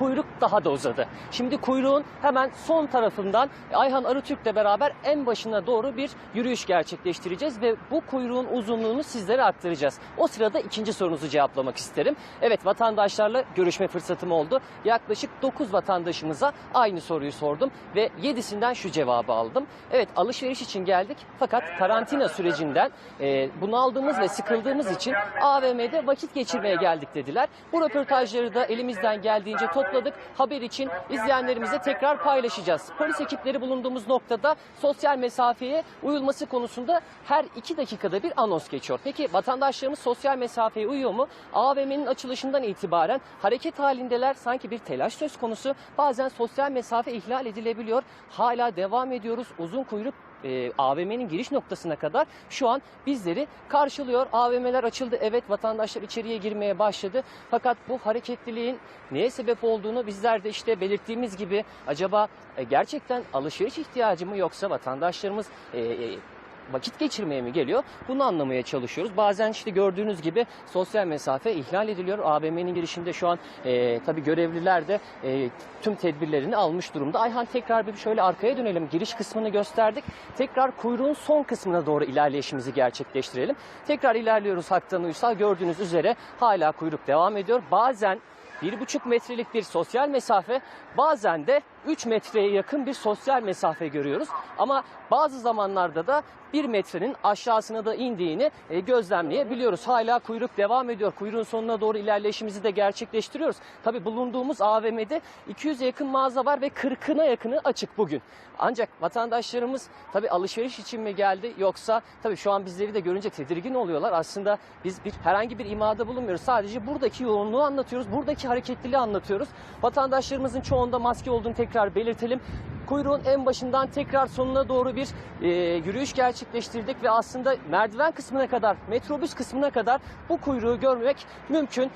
kuyruk daha da uzadı. Şimdi kuyruğun hemen son tarafından Ayhan Arıtürk'le beraber en başına doğru bir yürüyüş gerçekleştireceğiz ve bu kuyruğun uzunluğunu sizlere aktaracağız. O sırada ikinci sorunuzu cevaplamak isterim. Evet vatandaşlarla görüşme fırsatım oldu. Yaklaşık 9 vatandaşımıza aynı soruyu sordum ve 7'sinden şu cevabı aldım. Evet alışveriş için geldik fakat karantina sürecinden e, bunaldığımız ve sıkıldığımız için AVM'de vakit geçirmeye geldik dediler. Bu röportajları da elimizden geldiğince topladık. Haber için izleyenlerimize tekrar paylaşacağız. Polis ekipleri bulunduğumuz noktada sosyal mesafeye uyulması konusunda her iki dakikada bir anons geçiyor. Peki vatandaşlarımız sosyal mesafeye uyuyor mu? AVM'nin açılışından itibaren hareket halindeler. Sanki bir telaş söz konusu. Bazen sosyal mesafe ihlal edilebiliyor. Hala devam ediyoruz. Uzun kuyruk e, AVM'nin giriş noktasına kadar şu an bizleri karşılıyor. AVM'ler açıldı. Evet vatandaşlar içeriye girmeye başladı. Fakat bu hareketliliğin neye sebep olduğunu bizler de işte belirttiğimiz gibi acaba e, gerçekten alışveriş ihtiyacı mı yoksa vatandaşlarımız e, e, vakit geçirmeye mi geliyor? Bunu anlamaya çalışıyoruz. Bazen işte gördüğünüz gibi sosyal mesafe ihlal ediliyor. AVM'nin girişinde şu an e, tabii görevliler de e, tüm tedbirlerini almış durumda. Ayhan tekrar bir şöyle arkaya dönelim. Giriş kısmını gösterdik. Tekrar kuyruğun son kısmına doğru ilerleyişimizi gerçekleştirelim. Tekrar ilerliyoruz Haktan Uysal. Gördüğünüz üzere hala kuyruk devam ediyor. Bazen bir buçuk metrelik bir sosyal mesafe bazen de 3 metreye yakın bir sosyal mesafe görüyoruz. Ama bazı zamanlarda da 1 metrenin aşağısına da indiğini e, gözlemleyebiliyoruz. Hala kuyruk devam ediyor. Kuyruğun sonuna doğru ilerleyişimizi de gerçekleştiriyoruz. Tabii bulunduğumuz AVM'de 200'e yakın mağaza var ve 40'ına yakını açık bugün. Ancak vatandaşlarımız tabii alışveriş için mi geldi yoksa tabii şu an bizleri de görünce tedirgin oluyorlar. Aslında biz bir herhangi bir imada bulunmuyoruz. Sadece buradaki yoğunluğu anlatıyoruz. Buradaki hareketliliği anlatıyoruz. Vatandaşlarımızın çoğunda maske olduğunu tekrar belirtelim. Kuyruğun en başından tekrar sonuna doğru bir e, yürüyüş gerçekleştirdik ve aslında merdiven kısmına kadar, metrobüs kısmına kadar bu kuyruğu görmek mümkün.